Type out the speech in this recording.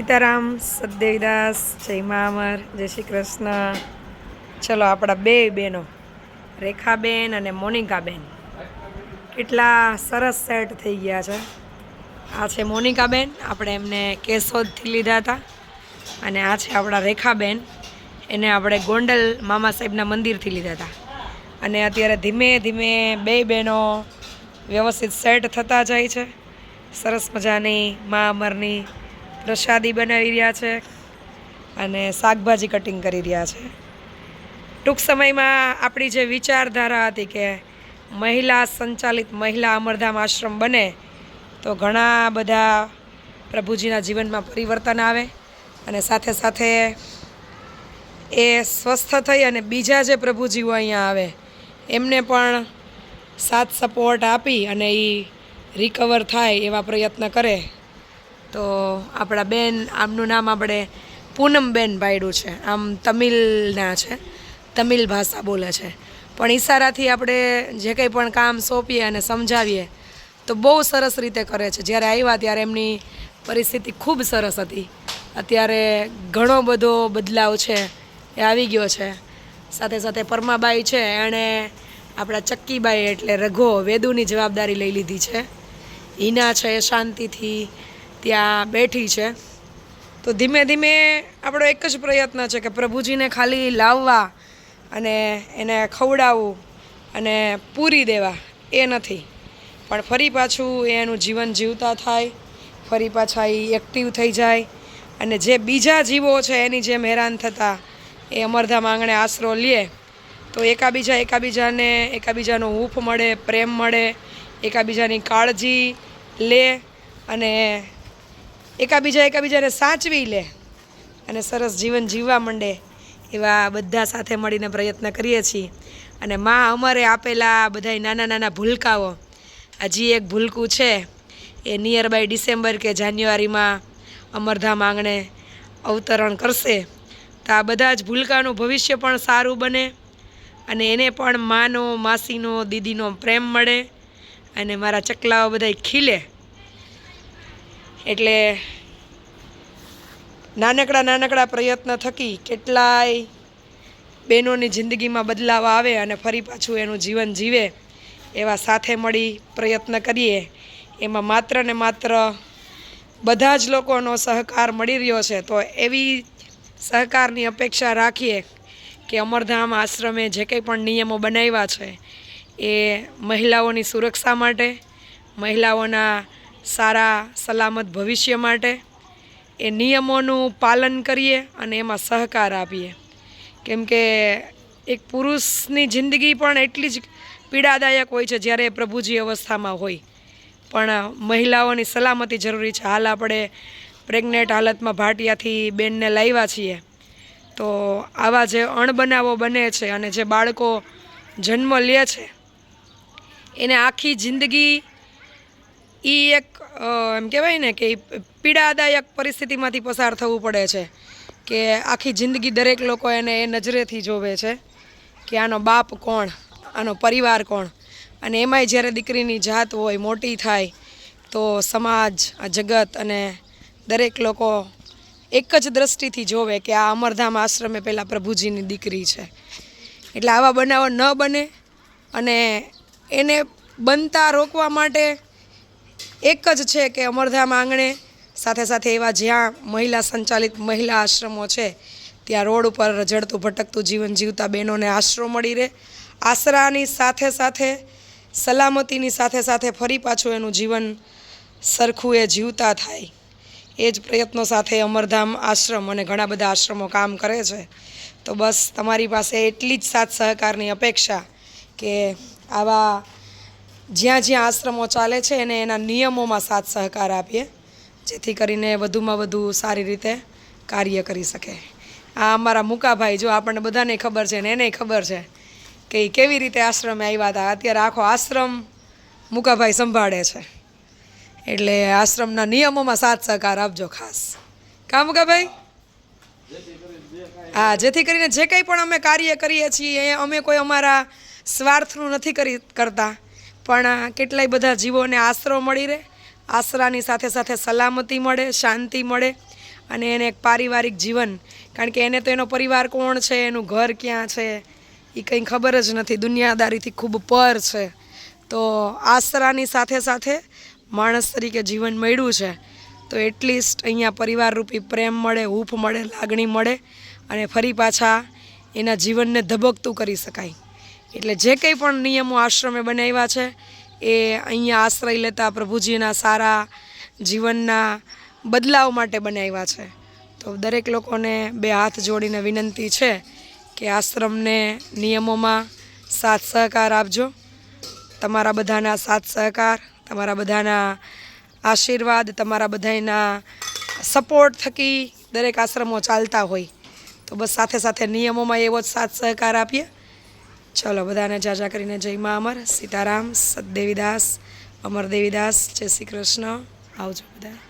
સીતારામ, સદેવદાસ, જય મા અમર જય શ્રી કૃષ્ણ. ચલો, આપણા બે બહેનો, રેખાબેન અને મોનિકાબેન. કેટલા સરસ સેટ થઈ ગયા છે. આ છે મોનિકાબેન, આપણે એમને કેશોદથી લીધા હતા. અને આ છે આપણા રેખાબેન, એને આપણે ગોંડલ મામા સાહેબના મંદિરથી લીધા હતા. અને અત્યારે ધીમે ધીમે બે બહેનો વ્યવસ્થિત સેટ થતા જાય છે. સરસ મજાની મા અમરની પ્રસાદી બનાવી રહ્યા છે અને શાકભાજી કટિંગ કરી રહ્યા છે. ટૂંક સમયમાં આપણી જે વિચારધારા હતી કે મહિલા સંચાલિત મહિલા અમરધામ આશ્રમ બને, તો ઘણા બધા પ્રભુજીના જીવનમાં પરિવર્તન આવે અને સાથે સાથે એ સ્વસ્થ થઈ અને બીજા જે પ્રભુજીઓ અહીંયા આવે, એમને પણ સાથ સપોર્ટ આપી અને એ રિકવર થાય એવા પ્રયત્ન કરે. તો આપણા બેન, આમનું નામ આપણે પૂનમબેન પાડ્યું છે. આમ તમિલના છે. તમિલ ભાષા બોલે છે. પણ ઈશારાથી આપણે જે કંઈ પણ કામ સોંપીએ અને સમજાવીએ, તો બહુ સરસ રીતે કરે છે. જ્યારે આવ્યા ત્યારે એમની પરિસ્થિતિ ખૂબ સરસ હતી. અત્યારે ઘણો બધો બદલાવ છે. એ આવી ગયો છે. સાથે સાથે પરમાબાઈ છે. એણે આપણા ચક્કીબાઈ એટલે રઘો વેદુની જવાબદારી લઈ લીધી છે. હિના છે એ શાંતિથી ત્યાં બેઠી છે. તો ધીમે ધીમે આપણો એક જ પ્રયત્ન છે કે પ્રભુજીને ખાલી લાવવા અને એને ખવડાવવું અને પૂરી દેવા. એ નથી. પણ ફરી પાછું એ એનું જીવન જીવતા થાય, ફરી પાછા એ એક્ટિવ થઈ જાય અને જે બીજા જીવો છે એની જેમ હેરાન થતા એ અમરધામ આંગણે આશરો લે. તો એકાબીજા એકાબીજાને એકાબીજાનો હૂફ મળે, પ્રેમ મળે, એકાબીજાની કાળજી લે અને એકાબીજા એકાબીજાને સાચવી લે અને સરસ જીવન જીવવા માંડે એવા બધા સાથે મળીને પ્રયત્ન કરીએ છીએ. અને માં અમારે આપેલા બધા નાના નાના ભૂલકાઓ, હજી એક ભૂલકું છે, એ નિયર બાય ડિસેમ્બર કે જાન્યુઆરીમાં અમરધામ આંગણે અવતરણ કરશે. તો આ બધા જ ભૂલકાનું ભવિષ્ય પણ સારું બને અને એને પણ માનો, માસીનો, દીદીનો પ્રેમ મળે અને મારા ચકલાઓ બધા ખીલે. એટલે નાનકડા નાનકડા પ્રયત્ન થકી કેટલાય બહેનોની જિંદગીમાં બદલાવ આવે અને ફરી પાછું એનું જીવન જીવે એવા સાથે મળી પ્રયત્ન કરીએ. એમાં માત્ર ને માત્ર બધા જ લોકોનો સહકાર મળી રહ્યો છે. તો એવી સહકારની અપેક્ષા રાખીએ કે અમરધામ આશ્રમે જે કંઈ પણ નિયમો બનાવ્યા છે એ મહિલાઓની સુરક્ષા માટે, મહિલાઓના સારા, સલામત ભવિષ્ય માટે એ નિયમોનું પાલન કરીએ અને એમાં સહકાર આપીએ. કેમ કે એક પુરુષની જિંદગી પણ એટલી જ પીડાદાયક હોય છે જ્યારે એ પ્રભુજી અવસ્થામાં હોય. પણ મહિલાઓની સલામતી જરૂરી છે. હાલ આપણે પ્રેગ્નેન્ટ હાલતમાં ભાટિયાથી બેનને લાવ્યા છીએ. તો આવા જે અણબનાવો બને છે અને જે બાળકો જન્મ લે છે, એને આખી જિંદગી એ એક એમ કહેવાય ને કે પીડાદાયક પરિસ્થિતિમાંથી પસાર થવું પડે છે કે આખી જિંદગી દરેક લોકો એને એ નજરેથી જોવે છે કે આનો બાપ કોણ, આનો પરિવાર કોણ. અને એમાંય જ્યારે દીકરીની જાત હોય, મોટી થાય, તો સમાજ, આ જગત અને દરેક લોકો એક જ દ્રષ્ટિથી જોવે કે આ અમરધામ આશ્રમે પહેલાં પ્રભુજીની દીકરી છે. એટલે આવા બનાવો ન બને અને એને બનતા રોકવા માટે એક જ છે કે અમરધામ આંગણે સાથે સાથે એવા જ્યાં મહિલા સંચાલિત મહિલા આશ્રમો છે, ત્યાં રોડ ઉપર રઝળતું ભટકતું જીવન જીવતા બહેનોને આશરો મળી રહે. આશરાની સાથે સાથે, સલામતીની સાથે સાથે ફરી પાછું એનું જીવન સરખું એ જીવતા થાય. એ જ પ્રયત્નો સાથે અમરધામ આશ્રમ અને ઘણા બધા આશ્રમો કામ કરે છે. તો બસ તમારી પાસે એટલી જ સાથ સહકારની અપેક્ષા કે આવા જ્યાં જ્યાં આશ્રમો ચાલે છે એને એના નિયમોમાં સાથ સહકાર આપીએ, જેથી કરીને વધુમાં વધુ સારી રીતે કાર્ય કરી શકે. આ અમારા મુકાભાઈ, જો આપણને બધાને ખબર છે ને એને ખબર છે કે કેવી રીતે આશ્રમે આવ્યા હતા, અત્યારે આખો આશ્રમ મુકાભાઈ સંભાળે છે. એટલે આશ્રમના નિયમોમાં સાથ સહકાર આપજો ખાસ. કા મુકાભાઈ? હા, જેથી કરીને જે કંઈ પણ અમે કાર્ય કરીએ છીએ, એ અમે કોઈ અમારા સ્વાર્થનું નથી કરી કરતા. પણ કેટલાય બધા જીવોને આશરો મળી રહે. આશરાની સાથે સાથે સલામતી મળે, શાંતિ મળે અને એને એક પારિવારિક જીવન. કારણ કે એને તો એનો પરિવાર કોણ છે, એનું ઘર ક્યાં છે એ કંઈ ખબર જ નથી. દુનિયાદારીથી ખૂબ પર છે. તો આશરાની સાથે સાથે માણસ તરીકે જીવન મળ્યું છે. તો એટલીસ્ટ અહીંયા પરિવારરૂપી પ્રેમ મળે, હૂફ મળે, લાગણી મળે અને ફરી પાછા એના જીવનને ધબકતું કરી શકાય. એટલે જે કંઈ પણ નિયમો આશ્રમે બનાવ્યા છે, એ અહીંયા આશ્રય લેતા પ્રભુજીના સારા જીવનના બદલાવ માટે બનાવ્યા છે. તો દરેક લોકોને બે હાથ જોડીને વિનંતી છે કે આશ્રમને નિયમોમાં સાથ સહકાર આપજો. તમારા બધાના સાથ સહકાર, તમારા બધાના આશીર્વાદ, તમારા બધાના સપોર્ટ થકી દરેક આશ્રમો ચાલતા હોય. તો બસ સાથે સાથે નિયમોમાં એવો જ સાથ સહકાર આપીએ. ચલો બધાને જાજા કરીને જય મા અમર. સીતારામ, સતદેવીદાસ અમર દેવીદાસ જય શ્રી કૃષ્ણ. આવજો બધા